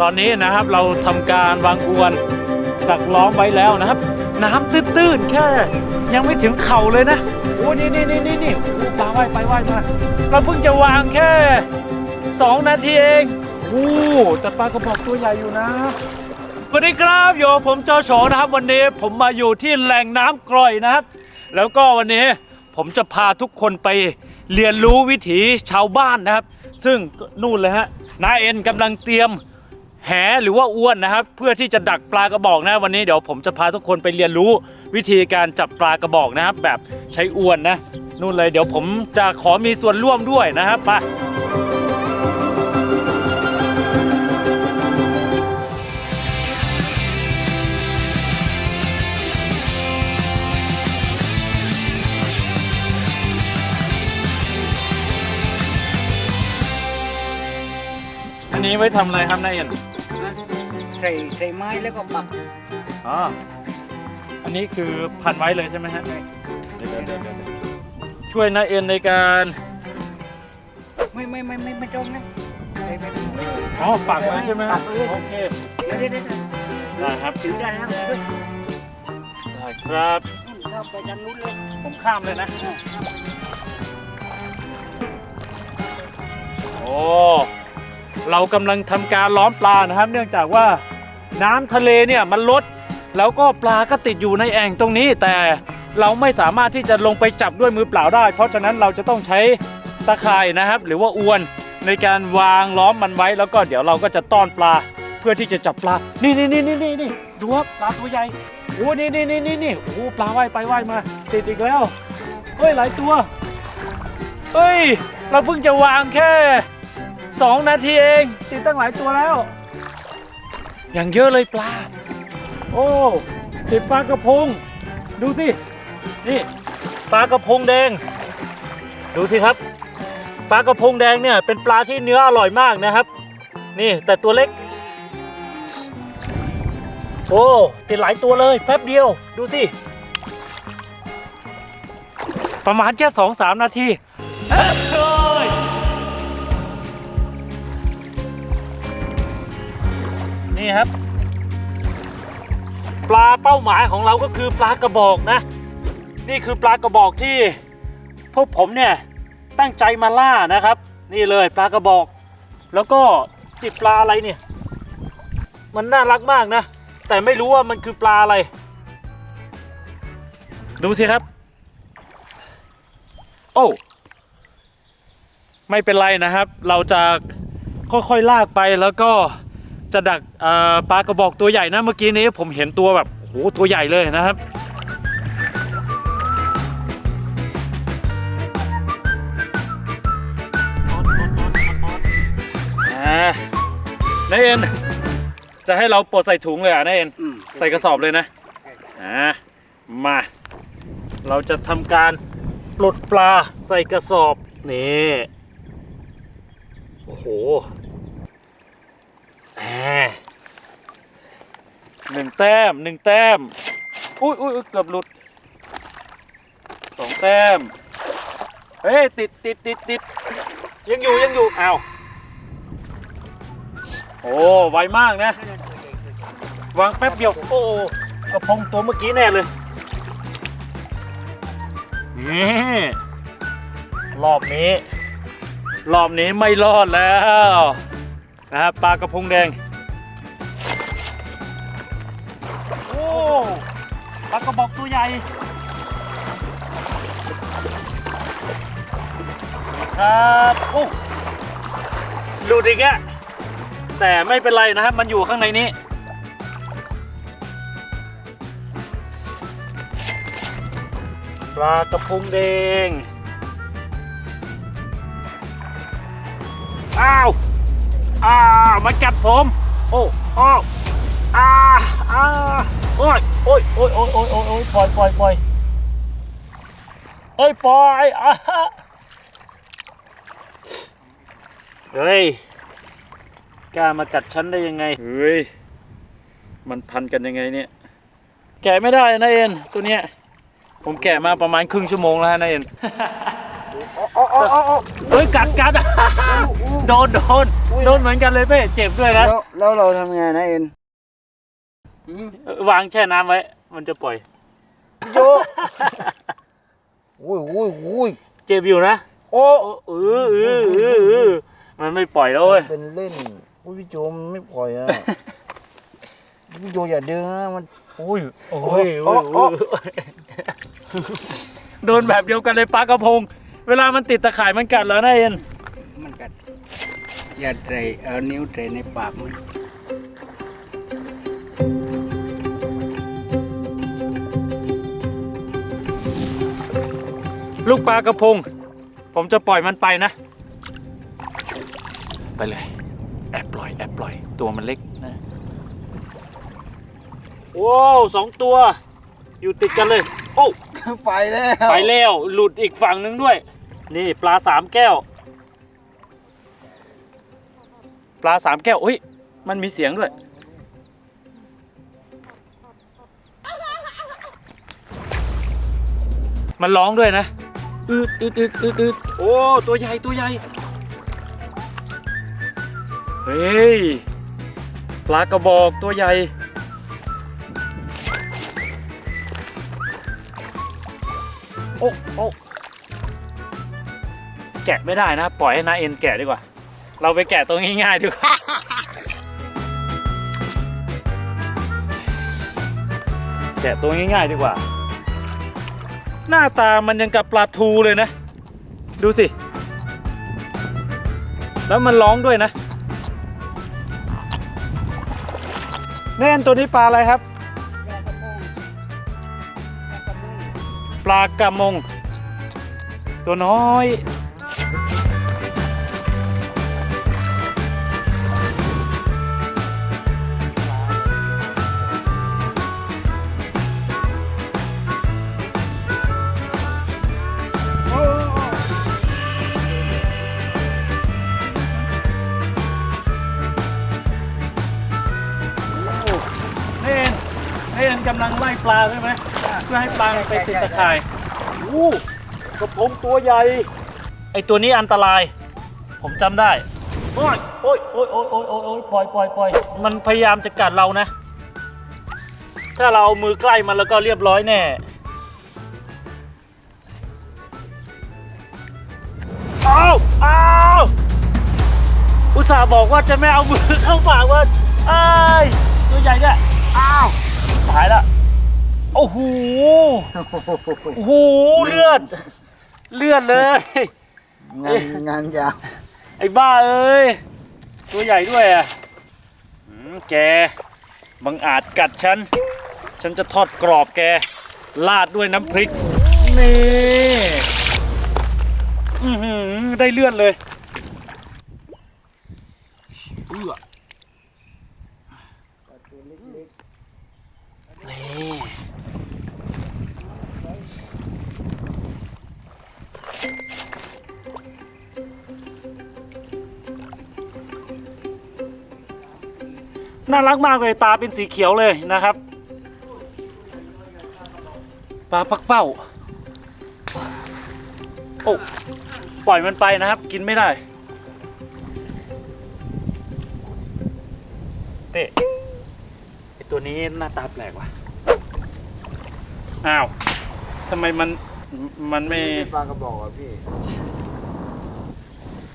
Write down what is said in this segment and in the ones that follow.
ตอนนี้นะครับเราทำการวางอวนดักล้อมไว้แล้วนะครับ น้ำตื้นๆแค่ ยังไม่ถึงเข่าเลยนะโอ้นี่นี่นี่นี่นี่ปลาว่ายไปว่ายมาเราเพิ่งจะวางแค่ 2 นาทีเองโอ้แต่ปลากระบอกตัวใหญ่อยู่นะสวัสดีครับโยผมโจโฉนะครับ วันนี้ผมมาอยู่ที่แหล่งน้ำกร่อยนะครับ แล้วก็วันนี้ผมจะพาทุกคนไปเรียนรู้วิถีชาวบ้านนะครับ ซึ่งนู่นเลยฮะน้าเอ็นกำลังเตรียม แหหรือว่าอ้วนนะครับ เพื่อที่จะดักปลากระบอกนะวันนี้เดี๋ยวผมจะพาทุกคนไปเรียนรู้วิธีการจับปลากระบอกนะครับ แบบใช้อ้วนนะนู่นเลยเดี๋ยวผมจะขอมีส่วนร่วมด้วยนะครับไปอันนี้ไว้ทำอะไรครับนายเอ็น ใส่ใส่ไม้แล้วก็ปักอ๋ออันนี้คือพันไว้เลยใช่ไหมฮะเดี๋ยวเดี๋ยวเดี๋ยวเดี๋ยวช่วยนายเอ็นในการไม่ไม่ไม่ไม่ไม่จมนะใส่ไปอ๋อปักไว้ใช่ไหมคปัรับกเลยโอเคเดี๋ยวเดี๋ยวเดี๋ยวได้ครับถือได้แล้วด้วยได้ครับนู่นเข้าไปทางนู้นเลยผมข้ามเลยนะโอ้ เรากำลังทำการล้อมปลานะครับ เนื่องจากว่าน้ำทะเลเนี่ยมันลด แล้วก็ปลาก็ติดอยู่ในแอ่งตรงนี้ แต่เราไม่สามารถที่จะลงไปจับด้วยมือเปล่าได้ เพราะฉะนั้นเราจะต้องใช้ตะข่ายนะครับ หรือว่าอวนในการวางล้อมมันไว้แล้วก็เดี๋ยวเราก็จะต้อนปลาเพื่อที่จะจับปลา นี่นี่นี่นี่นี่นี่ดูครับปลาตัวใหญ่ โอ้นี่นี่นี่นี่นี่โอ้ปลาว่ายไปว่ายมา ติดอีกแล้ว เฮ้ยหลายตัว เฮ้ย เราเพิ่งจะวางแค่ 2 นาทีเองติดตั้งหลายตัวแล้ว อย่างเยอะเลยปลา โอ้ติดปลากระพง ดูสิ นี่ปลากระพงแดง ดูสิครับ ปลากระพงแดงเนี่ยเป็นปลาที่เนื้ออร่อยมากนะครับ นี่แต่ตัวเล็ก โอ้ติดหลายตัวเลยแป๊บเดียว ดูสิ ประมาณแค่สองสามนาที นี่ครับ ปลาเป้าหมายของเราก็คือปลากระบอกนะ นี่คือปลากระบอกที่พวกผมเนี่ยตั้งใจมาล่านะครับ นี่เลยปลากระบอก แล้วก็ติดปลาอะไรเนี่ย มันน่ารักมากนะ แต่ไม่รู้ว่ามันคือปลาอะไร ดูสิครับ โอ้ไม่เป็นไรนะครับ เราจะค่อยๆลากไปแล้วก็ จะดักเอ่อปลากระบอกตัวใหญ่นะเมื่อกี้นี้ผมเห็นตัวแบบโหตัวใหญ่เลยนะครับอ่านายเอ็นจะให้เราปลดใส่ถุงเลยเหรอะนายเอ็นอืมใส่กระสอบเลยนะอ่ามา เราจะทำการปลดปลาใส่กระสอบนี่โอ้โหแหม หนึ่งแต้มหนึ่งแต้ม อุ้ยอุ้ยอุ๊ยเกือบหลุดสองแต้ม เฮ้ย ติดติดติดติดยังอยู่ยังอยู่อ้าวโอ้ไวมากนะ วางแป๊บเดียว โอ้กระพงตัวเมื่อกี้แน่เลยนี่รอบนี้ รอบนี้ไม่รอดแล้วนะครับปลากระพงแดง ใหญ่ครับโอ้หลุดอีกแล้วแต่ไม่เป็นไรนะครับ มันอยู่ข้างในนี้ ปลากระพงแดง อ้าว อ้าวมากัดผม โอ้ โอ้อ้าอ้า โอ้ยโอ้ยโอ้ยโอ้ยโอ้ยโอ้ยโอ้ยปล่อยปล่อยปล่อยเอ้ยปล่อยอะเฮ้ยกล้ามากัดฉันได้ยังไงเฮ้ยมันพันกันยังไงเนี่ย แกะไม่ได้นะเอ็นตัวเนี้ยผมแกะมาประมาณครึ่งชั่วโมงแล้วฮะนายเอ็นอ๋ออ๋ออ๋ออ๋อเฮ้ยกัดกัดโดนโดนอุ๊ยโดนเหมือนกันเลยเป้เจ็บด้วยนะแล้วแล้วเราทำไงนะเอ็น วางแช่น้ำไว้ มันจะปล่อย โยโอ้ยโอ้ยโอ้ยเจ็บอยู่นะโอ้โอ้เออเออเออเออมันไม่ปล่อยแล้วเว้ยเป็นเล่นโอ้ยพี่โจมันไม่ปล่อยอะพี่โจอย่าดึงนะมัน โอ้ยโอ้ยโอ้โอ้ยโอ้โอ้ยโดนแบบเดียวกันเลยปลากระพง เวลามันติดตะข่ายมันกัดแล้วนะเอ็นมันกัดอย่าใส่เอานิ้วใส่ในปากมัน ลูกปลากระพง ผมจะปล่อยมันไปนะ ไปเลย แอบปล่อยแอบปล่อย ตัวมันเล็กนะโอ้สองตัว อยู่ติดกันเลย โอ้ไปแล้วไปแล้วหลุดอีกฝั่งหนึงด้วย นี่ปลาสามแก้ว ปลาสามแก้วอุ้ยมันมีเสียงด้วยมันร้องด้วยนะ อืดอืดอืดอืดอืดโอ้ตัวใหญ่ตัวใหญ่เฮ้ยปลากระบอกตัวใหญ่โอ้โอ้แกะไม่ได้นะ ปล่อยให้นาเอ็นแกะดีกว่า เราไปแกะตัวง่ายๆดีกว่าแกะตัวง่ายๆดีกว่า หน้าตามันยังกับปลาทูเลยนะ ดูสิ แล้วมันร้องด้วยนะแน่นตัวนี้ปลาอะไรครับ ปลากระมง ตัวน้อย ปลาใช่ไหมเพื่อให้ปลามันไปติดตะข่ายอู้กระพงตัวใหญ่ ไอตัวนี้อันตราย ผมจำได้ โอ้ยโอ้ยโอ้ยโอ้ยโอ้ยโอ้ยโอ้ยปล่อยปล่อยปล่อยมันพยายามจะกัดเรานะ ถ้าเราเอามือใกล้มันแล้วก็เรียบร้อยแน่อ้าวอ้าวอุตส่าห์บอกว่าจะไม่เอามือเข้าปากว่าไอ้ายตัวใหญ่เนี่ยอ้าว ตายละ โอ้โหโอ้โหเลือด เลือดเลย งานงานยาวไอ้บ้าเอ้ย ตัวใหญ่ด้วยอะหืมแกบังอาจกัดฉัน ฉันจะทอดกรอบแกลาดด้วยน้ำพริก นี่อือหือได้เลือดเลยเอื้อนี่ น่ารักมากเลยตาเป็นสีเขียวเลยนะครับปลาปักเป้าโอ้ปล่อยมันไปนะครับ กินไม่ได้เต้ไอตัวนี้หน้าตาแปลกว่ะอ้าวทำไมมันมันไม่ ปลากระบอกอะพี่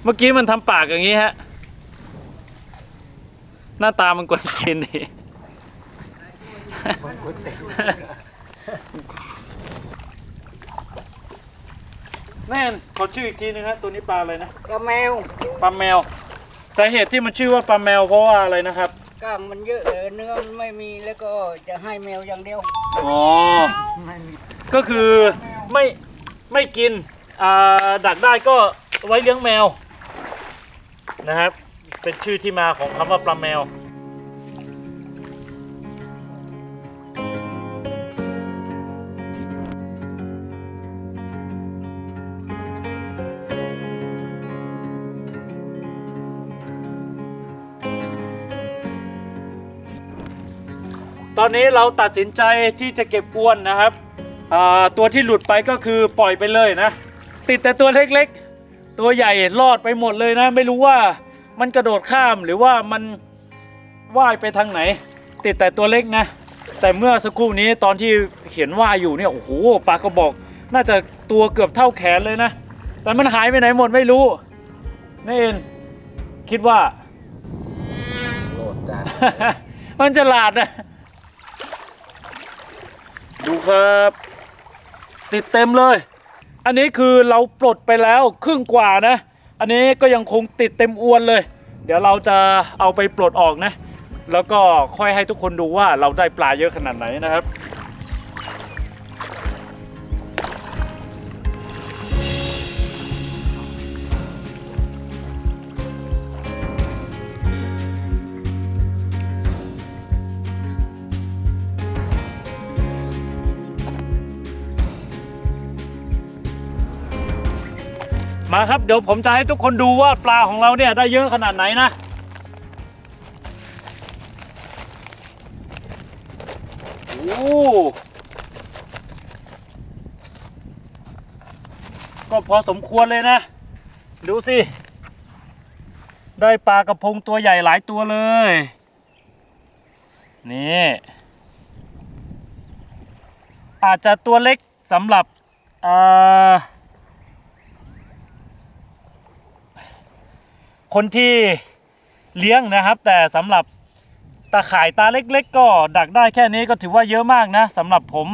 เมื่อกี้มันทำปากอย่างนี้ฮะ หน้าตามันกวนกินดีมันก๋วยเตี๋ยวแน่นขอชื่ออีกทีนึงฮะตัวนี้ปลาอะไรนะกระแมวปลาแมว สาเหตุที่มันชื่อว่าปลาแมวเพราะว่าอะไรนะครับกล้างมันเยอะเลยเนื้อมันไม่มีแล้วก็จะให้แมวอย่างเดียวอ๋อไม่มีก็คือไม่ไม่กินอ่าดักได้ก็ไว้เลี้ยงแมวนะครับ เป็นชื่อที่มาของคำว่าปลาแมว ตอนนี้เราตัดสินใจที่จะเก็บอวนนะครับอ่าตัวที่หลุดไปก็คือปล่อยไปเลยนะ ติดแต่ตัวเล็กๆ ตัวใหญ่รอดไปหมดเลยนะ ไม่รู้ว่า มันกระโดดข้ามหรือว่ามันว่ายไปทางไหน ติดแต่ตัวเล็กนะ แต่เมื่อสักครู่นี้ตอนที่เห็นว่ายอยู่เนี่ยโอ้โหปลากระบอก น่าจะตัวเกือบเท่าแขนเลยนะ แต่มันหายไปไหนหมดไม่รู้นี่เองคิดว่าโหลดได้มันฉลาดนะดูครับ ติดเต็มเลย อันนี้คือเราปลดไปแล้วครึ่งกว่านะ อันนี้ก็ยังคงติดเต็มอวนเลย เดี๋ยวเราจะเอาไปปลดออกนะ แล้วก็ค่อยให้ทุกคนดูว่าเราได้ปลาเยอะขนาดไหนนะครับ มาครับเดี๋ยวผมจะให้ทุกคนดูว่าปลาของเราเนี่ยได้เยอะขนาดไหนนะโอ้ก็พอสมควรเลยนะ ดูสิ ได้ปลากระพงตัวใหญ่หลายตัวเลย นี่ อาจจะตัวเล็กสำหรับอ่อ คนที่เลี้ยงนะครับ แต่สำหรับตาข่ายตาเล็ก ๆ ก็ดักได้แค่นี้ก็ถือว่าเยอะมากนะสำหรับผม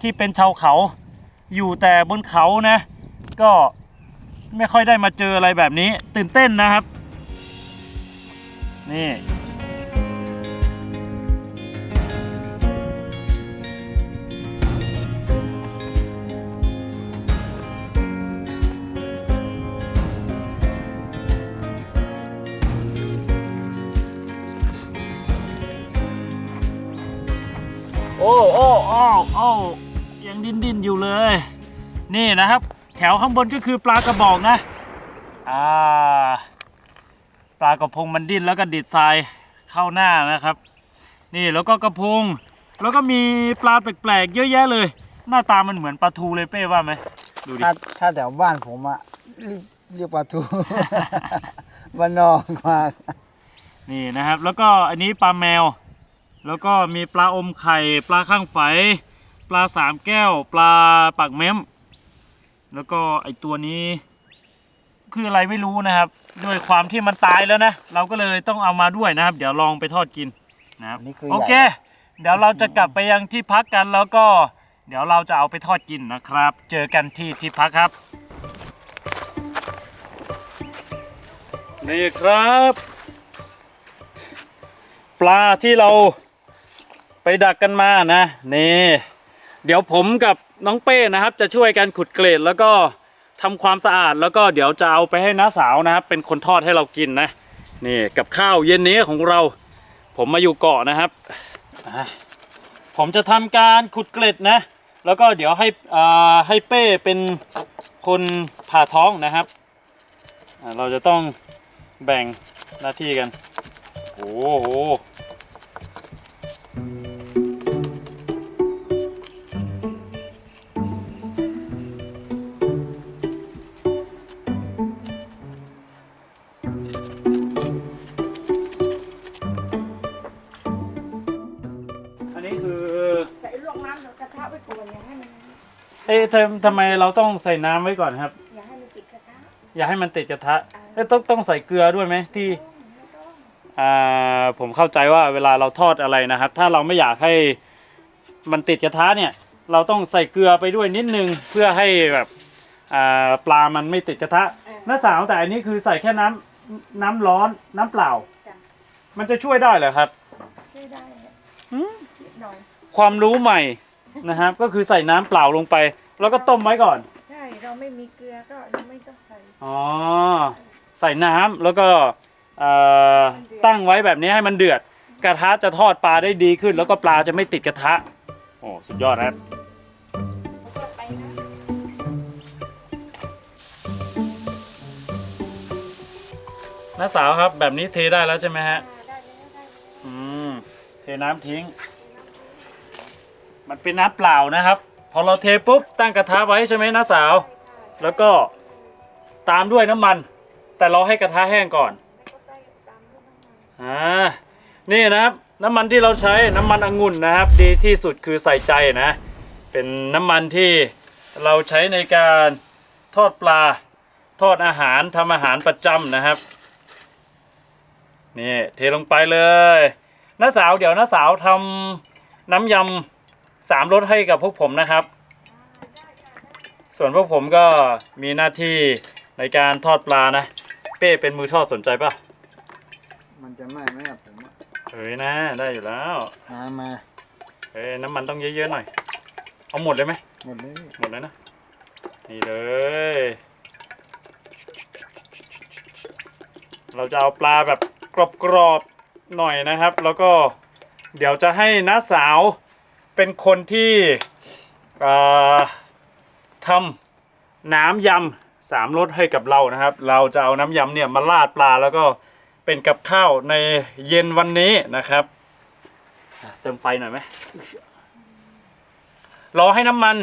ที่เป็นชาวเขาอยู่แต่บนเขานะ ก็ไม่ค่อยได้มาเจออะไรแบบนี้ตื่นเต้นนะครับ นี่ โอ้โอ้โอ้โอ้ยังดิ้นดิ้นอยู่เลย นี่นะครับ แถวข้างบนก็คือปลากระบอกนะอ่าปลากระพงมันดิ้นแล้วก็ดิดทรายเข้าหน้านะครับ นี่แล้วก็กระพง แล้วก็มีปลาแปลกๆเยอะแยะเลย หน้าตามันเหมือนปลาทูเลยเป้ว่าไหมดูดิถ้าถ้าแถวบ้านผมอะเรียกเรียกปลาทูบ้านนอกมากนี่นะครับ แล้วก็อันนี้ปลาแมว แล้วก็มีปลาอมไข่ ปลาข้างไฟปลาสามแก้ว ปลาปากเม้ม แล้วก็ไอตัวนี้ คืออะไรไม่รู้นะครับ ด้วยความที่มันตายแล้วนะ เราก็เลยต้องเอามาด้วยนะครับ เดี๋ยวลองไปทอดกินนะครับอันนี้คือโอเคใหญ่เดี๋ยวเราจะกลับไปยังที่พักกันแล้วก็ เดี๋ยวเราจะเอาไปทอดกินนะครับ เจอกันที่ที่พักครับ นี่ครับ ปลาที่เรา ไปดักกันมานะนี่เดี๋ยวผมกับน้องเป้นะครับ จะช่วยกันขุดเกล็ดแล้วก็ทำความสะอาดแล้วก็เดี๋ยวจะเอาไปให้น้าสาวนะครับ เป็นคนทอดให้เรากินนะนี่กับข้าวเย็นนี้ของเรา ผมมาอยู่เกาะนะครับ ผมจะทำการขุดเกล็ดนะ แล้วก็เดี๋ยวให้ให้เป้เป็นคนผ่าท้องนะครับ เราจะต้องแบ่งหน้าที่กัน โอ้โห ทำทำไมเราต้องใส่น้ำไว้ก่อนครับ อย่าให้มันติดกระทะอย่าให้มันติดกระทะเอ๊ะต้องต้องใส่เกลือด้วยไหมที่ไม่ต้องอ่าผมเข้าใจว่าเวลาเราทอดอะไรนะครับ ถ้าเราไม่อยากให้มันติดกระทะเนี่ย เราต้องใส่เกลือไปด้วยนิดนึงเพื่อให้แบบอ่าปลามันไม่ติดกระทะน้าสาวแต่อันนี้คือใส่แค่น้ำน้ำร้อนน้ำเปล่า จ้ะมันจะช่วยได้เหรอครับช่วยได้เนี่ยอืมนิดหน่อยความรู้ใหม่นะครับ ก็คือใส่น้ำเปล่าลงไปแล้วก็ต้มไว้ก่อน ใช่ เราไม่มีเกลือก็เราไม่ต้องใส่ อ๋อ ใส่น้ำแล้วก็เอ่อตั้งไว้แบบนี้ให้มันเดือด กระทะจะทอดปลาได้ดีขึ้น แล้วก็ปลาจะไม่ติดกระทะ โอ้ สุดยอดนะครับแล้วก็ไปนะน้าสาวครับแบบนี้เทได้แล้วใช่ไหมฮะอ่าได้แล้วได้แล้วอืม เทน้ำทิ้ง มันเป็นน้ำเปล่านะครับ พอเราเทปุ๊บตั้งกระทะไว้ใช่ไหมน้าสาว แล้วก็ตามด้วยน้ำมัน แต่เราให้กระทะแห้งก่อนอ่านี่นะครับน้ำมันที่เราใช้น้ำมันองุ่นนะครับ ดีที่สุดคือใส่ใจนะ เป็นน้ำมันที่เราใช้ในการทอดปลาทอดอาหารทำอาหารประจำนะครับนี่เทลงไปเลยน้าสาวเดี๋ยวน้าสาวทำน้ำยำ สามรสให้กับพวกผมนะครับ ส่วนพวกผมก็มีหน้าที่ในการทอดปลานะ เป้เป็นมือทอดสนใจปะมันจะไหม้ไหมอะผมอะเฮ้ยนะ ได้อยู่แล้วมามาเฮ้ยน้ำมันต้องเยอะๆหน่อย เอาหมดเลยไหมหมดเลยหมดเลยนะ นี่เลย เราจะเอาปลาแบบกรอบๆหน่อยนะครับ แล้วก็เดี๋ยวจะให้น้าสาว เป็นคนที่ทำน้ำยำสามรสให้กับเรานะครับ เราจะเอาน้ำยำเนี่ยมาราดปลาแล้วก็เป็นกับข้าวในเย็นวันนี้นะครับเติมไฟหน่อยไหมรอให้น้ำมัน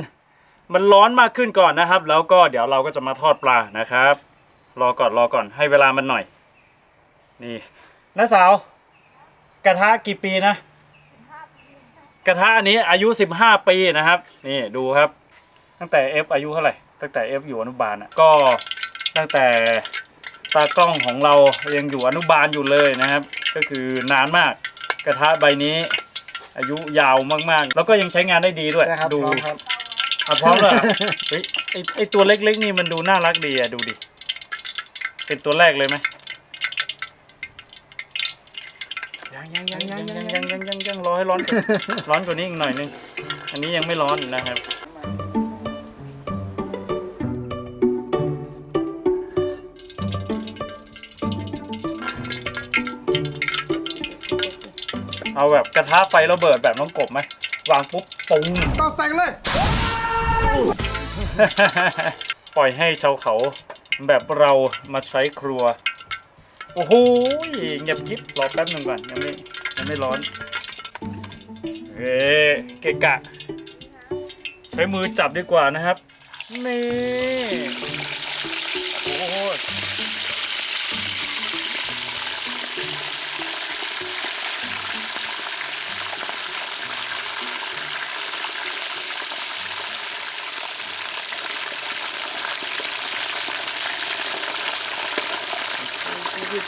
มันร้อนมากขึ้นก่อนนะครับ แล้วก็เดี๋ยวเราก็จะมาทอดปลานะครับ รอก่อนรอก่อนให้เวลามันหน่อย นี่น้าสาว กระทะกี่ปีนะ กระทะอันนี้อายุ 15 ปีนะครับ นี่ดูครับ ตั้งแต่เอฟอายุเท่าไหร่ ตั้งแต่เอฟอยู่อนุบาลอะก็ตั้งแต่ตากล้องของเรายังอยู่อนุบาลอยู่เลยนะครับ ก็คือนานมากกระทะใบนี้ อายุยาวมากๆ แล้วก็ยังใช้งานได้ดีด้วยได้ครับดูพร้อมครับ อะพร้อมเลยเหรอเฮ้ยไอไอตัวเล็กๆนี่มันดูน่ารักดีอะดูดิ เป็นตัวแรกเลยไหม ยังยังยังยังยังยังยังยังยังรอให้ร้อน ร้อนกว่านี้อีกหน่อยนึง อันนี้ยังไม่ร้อนนะครับเอาแบบกระทะไฟระเบิดแบบน้องกบไหมวางปุ๊บปุ้งต่อใส่เลย ปล่อยให้ชาวเขาแบบเรามาใช้ครัว โอ้โหเงียบยิบรอแป๊บหนึ่งก่อนยังไม่ยังไม่ร้อนเฮ้เกะกะ ใช้มือจับดีกว่านะครับ นี่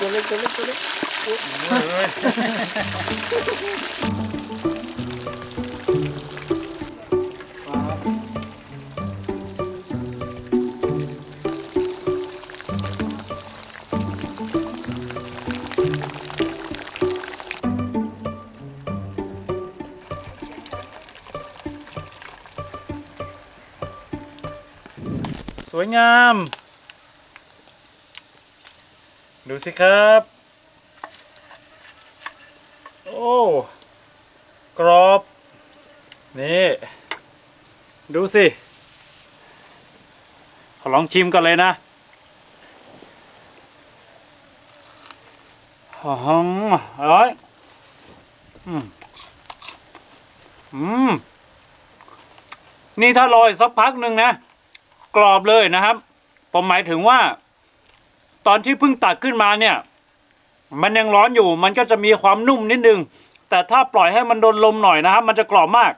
ตัวเล็กตัวเล็กตัวเล็กเฮ้ยมาครับสวยงาม ดู สิครับ โอ้ กรอบ นี่ ดูสิ ขอลองชิมก่อนเลยนะหอมอร่อย อืม อืม นี่ถ้าลอยสักพักหนึ่งนะ กรอบเลยนะครับ ผมหมายถึงว่า ตอนที่เพิ่งตักขึ้นมาเนี่ย มันยังร้อนอยู่ มันก็จะมีความนุ่มนิดนึง แต่ถ้าปล่อยให้มันโดนลมหน่อยนะครับ มันจะกรอบมาก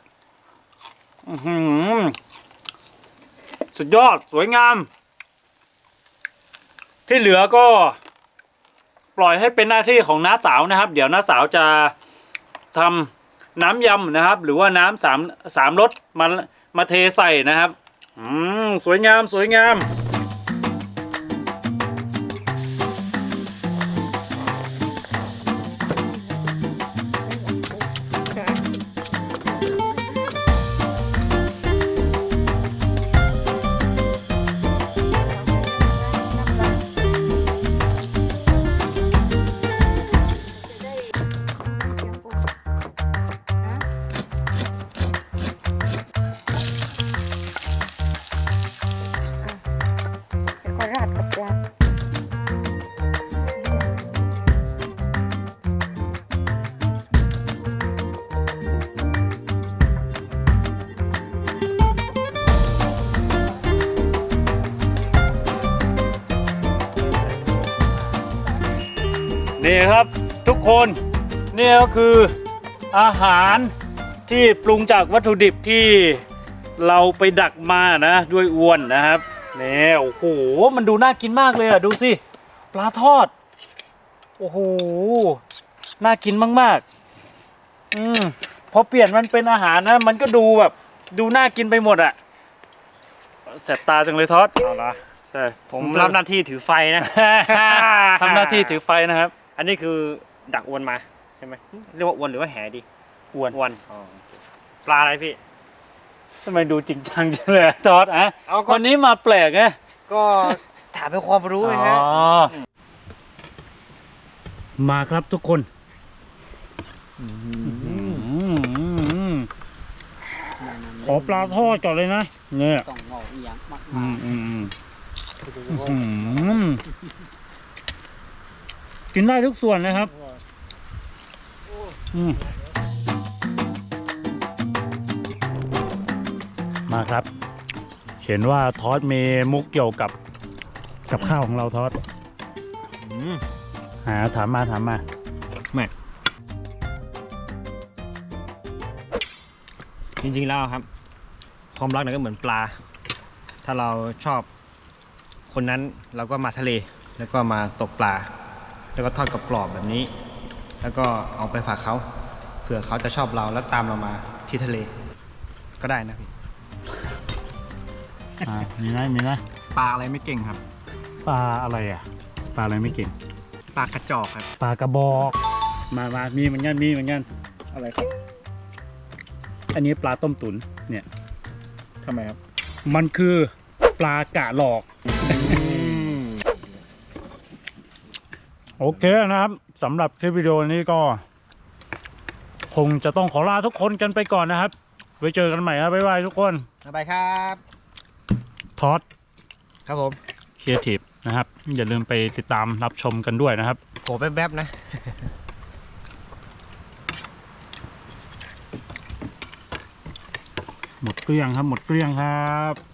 อือสุดยอดสวยงาม ที่เหลือก็ ปล่อยให้เป็นหน้าที่ของน้าสาวนะครับ เดี๋ยวน้าสาวจะทำน้ำยำนะครับ หรือว่าน้ำสามสามรสมามาเทใส่นะครับ อืมสวยงามสวยงาม ครับทุกคนนี่ก็คืออาหารที่ปรุงจากวัตถุดิบที่เราไปดักมานะด้วยอวนนะครับนี่โอ้โหมันดูน่ากินมากเลยอะดูสิปลาทอด โอ้โหน่ากินมากๆ อืมพอเปลี่ยนมันเป็นอาหารนะ มันก็ดูแบบ ดูน่ากินไปหมดอะแสบตาจังเลยทอดเอาละใช่ผมรับหน้าที่ถือไฟนะ ทำหน้าที่ถือไฟนะครับ อันนี้คือ ดักอวนมาใช่ไหมเรียกว่าอวนหรือว่าแหดีอวนอวนอ๋อปลาอะไรพี่ ทำไมดูจริงจังจังเลยอะทอดอะเอาก็วันนี้มาแปลกไงก็ถามเป็นความรู้นะฮะ อ๋อมาครับทุกคนอืมขอปลาทอดก่อนเลยนะ เนี่ยต้องเอาอีหยังมากอืมามอืมอืมอืมกินได้ทุกส่วนเลยครับอื มมาครับ เห็นว่าทอดมีมุกเกี่ยวกับกับข้าวของเราทอดหาถามมาถามมาจริงๆแล้วครับ ความรักเนี่ยก็เหมือนปลา ถ้าเราชอบคนนั้นเราก็มาทะเล แล้วก็มาตกปลา แล้วก็ทอดกรอบๆแบบนี้ แล้วก็เอาไปฝากเขาเผื่อเขาจะชอบเราแล้วตามเรามาที่ทะเล ก็ได้นะพี่อ่ามีไหมมีไหมปลาอะไรไม่เก่งครับ ปลาอะไรอะ ปลาอะไรไม่เก่ง ปลากระจอกครับ ปลากระบอก มามามีเหมือนกันมีเหมือนกันอะไรครับ อันนี้ปลาต้มตุ๋นเนี่ย ทำไมครับ มันคือปลากะหลอก โอเคนะครับสำหรับคลิปวิดีโอนี้ก็ คงจะต้องขอลาทุกคนกันไปก่อนนะครับ ไว้เจอกันใหม่ครับบ๊ายบายทุกคนสบายครับทอดครับผมครีเอทีฟนะครับ อย่าลืมไปติดตามรับชมกันด้วยนะครับโผล่แป๊บๆนะหมดเกลี้ยงครับ หมดเกลี้ยงครับ